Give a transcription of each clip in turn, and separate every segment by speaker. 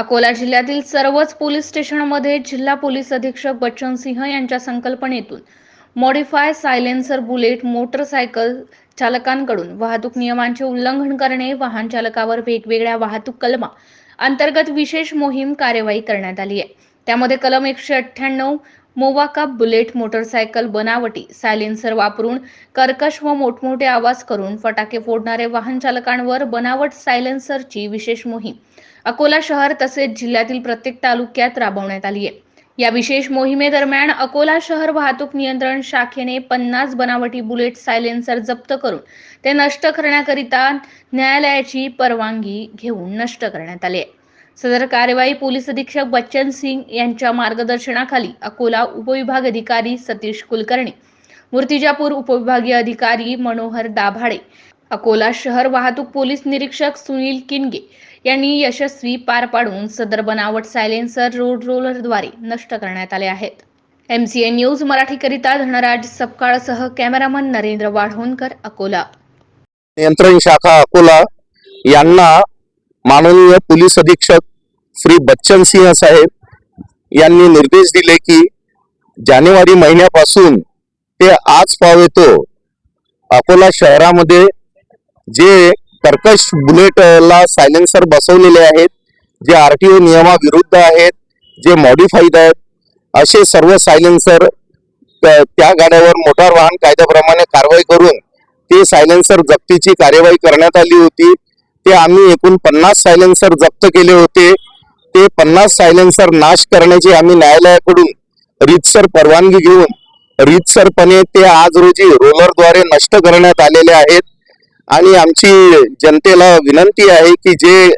Speaker 1: अकोला जिल्ह्यातील सर्वच पोलीस स्टेशनमध्ये जिल्हा पोलीस अधीक्षक बच्चन सिंह यांच्या संकल्पनेतून मॉडिफाय सायलेन्सर बुलेट मोटरसायकल चालकांकडून वाहतूक नियमांचे उल्लंघन करणे वाहन चालकावर वेगवेगळ्या वाहतूक कलमा अंतर्गत विशेष मोहीम कार्यवाही करण्यात आली आहे. त्यामध्ये कलम एकशे अठ्ठ्याण्णव मोवाका बुलेट मोटरसायकल बनावटी सायलेन्सर वापरून कर्कश व मोठमोठे आवाज करून फटाके फोडणारे वाहन चालकांवर बनावट सायलेन्सरची विशेष मोहीम. अकोला शहर तसेच जिल्ह्यातील प्रत्येक तालुक्यात राबवण्यात आली आहे. या विशेष मोहिमेदरम्यान अकोला शहर वाहतूक नियंत्रण शाखेने पन्नास बनावटी बुलेट सायलेन्सर जप्त करून ते नष्ट करण्याकरिता न्यायालयाची परवानगी घेऊन नष्ट करण्यात आले आहे. सदर कार्यवाही पोलीस अधीक्षक बच्चन सिंग यांच्या मार्गदर्शनाखाली अकोला उपविभाग अधिकारी सतीश कुलकर्णी मूर्तिजापूर उपविभागीय अधिकारी मनोहर दाभाडे अकोला शहर वाहतूक पोलीस निरीक्षक सुनील किनगे यांनी यशस्वी पार पाडून सदर बनावट सायलेन्सर रोड रोलरद्वारे नष्ट करण्यात आले आहेत. एमसीए न्यूज मराठीकरिता धनराज सपकाळसह कॅमेरामन नरेंद्र वाढवणकर अकोला.
Speaker 2: नियंत्रण शाखा अकोला यांना माननीय पोलीस अधीक्षक श्री बच्चन सिंह साहेब यांनी निर्देश दिले की जानेवारी महिन्यापासून ते आज पाव येतो अकोला शहरामध्ये जे कर्कश बुलेटला सायलेन्सर बसवलेले आहेत जे आर टी ओ नियमाविरुद्ध आहेत जे मॉडिफाईड आहेत असे सर्व सायलेन्सर त्या त्या गाड्यावर मोटार वाहन कायद्याप्रमाणे कारवाई करून ते सायलेन्सर जप्तीची कार्यवाही करण्यात आली होती. ते आम्ही एकूण पन्नास सायलेन्सर जप्त केले होते. ते पन्नास सायलेन्सर नाश करण्याची आम्ही न्यायालयाकडून रीतसर परवानगी घेऊन रीतसरपणे ते आज रोजी रोलरद्वारे नष्ट करण्यात आलेले आहेत. आणि आमची जनतेला विनंती आहे की जे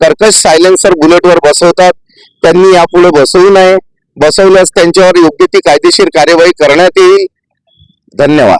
Speaker 2: कर्कश सायलेन्सर बुलेटवर बसवतात त्यांनी यापुढे बसवू नये. बसवल्यास त्यांच्यावर योग्य ती कायदेशीर कार्यवाही करण्यात येईल. धन्यवाद.